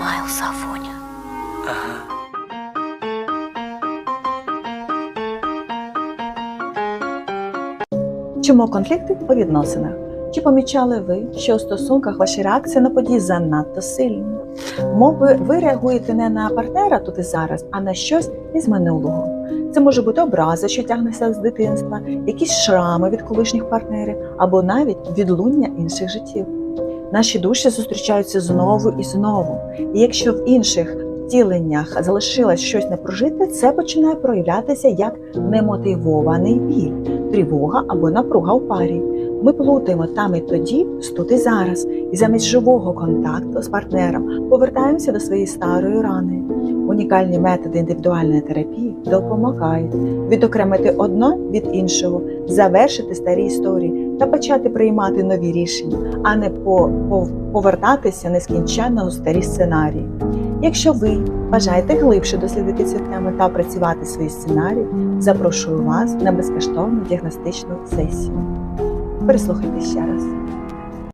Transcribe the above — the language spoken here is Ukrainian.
Майлса Афоня. Ага. Чому конфлікти у відносинах? Чи помічали ви, що у стосунках ваші реакції на події занадто сильні? Мови ви реагуєте не на партнера тут і зараз, а на щось із минулого. Це може бути образа, що тягнеться з дитинства, якісь шрами від колишніх партнерів або навіть відлуння інших життів. Наші душі зустрічаються знову і знову. І якщо в інших втіленнях залишилось щось непрожите, це починає проявлятися як немотивований біль, тривога або напруга у парі. Ми плутаємо там і тоді, тут і зараз, і замість живого контакту з партнером повертаємося до своєї старої рани. Унікальні методи індивідуальної терапії допомагають відокремити одно від іншого, завершити старі історії та почати приймати нові рішення, а не по, по- повертатися нескінченно у старі сценарії. Якщо ви бажаєте глибше дослідити цю тему та працювати свої сценарії, запрошую вас на безкоштовну діагностичну сесію. Переслухайте ще раз.